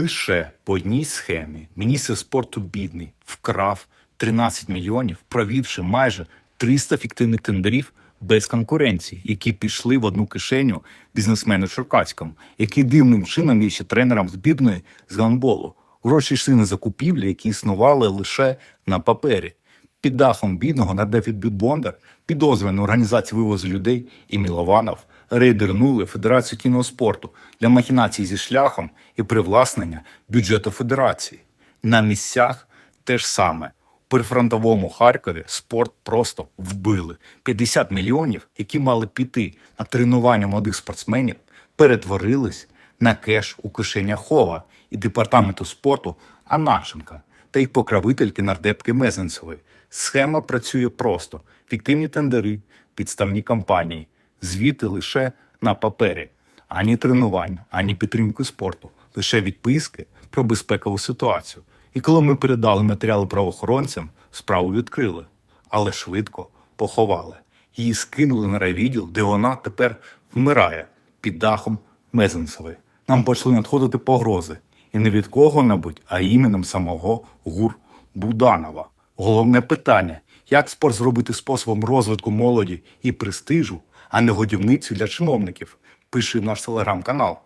Лише по одній схемі міністр спорту бідний вкрав 13 мільйонів, провівши майже 300 фіктивних тендерів без конкуренції, які пішли в одну кишеню бізнесмену Черкаському, який дивним чином є ще тренером збірної з гандболу. Гроші йшли на закупівлі, які існували лише на папері. Під дахом бідного на Бондар, підозрюваний організації вивозу людей і Мілованов, рейдернули Федерацію кінного спорту для махінацій зі шляхом і привласнення бюджету федерації. На місцях те ж саме. У прифронтовому Харкові спорт просто вбили. 50 мільйонів, які мали піти на тренування молодих спортсменів, перетворились на кеш у кишенях Хова і департаменту спорту Анашенка та їх покровительки нардепки Мезенцевої. Схема працює просто: фіктивні тендери, підставні кампанії, звіти лише на папері, ані тренувань, ані підтримки спорту, лише відписки про безпекову ситуацію. І коли ми передали матеріали правоохоронцям, справу відкрили, але швидко поховали. Її скинули на райвідділ, де вона тепер вмирає під дахом Мезенцевої. Нам почали надходити погрози. І не від кого-небудь, а іменем самого ГУР Буданова. Головне питання: як спорт зробити способом розвитку молоді і престижу, а не годівницю для чиновників, пише наш телеграм-канал.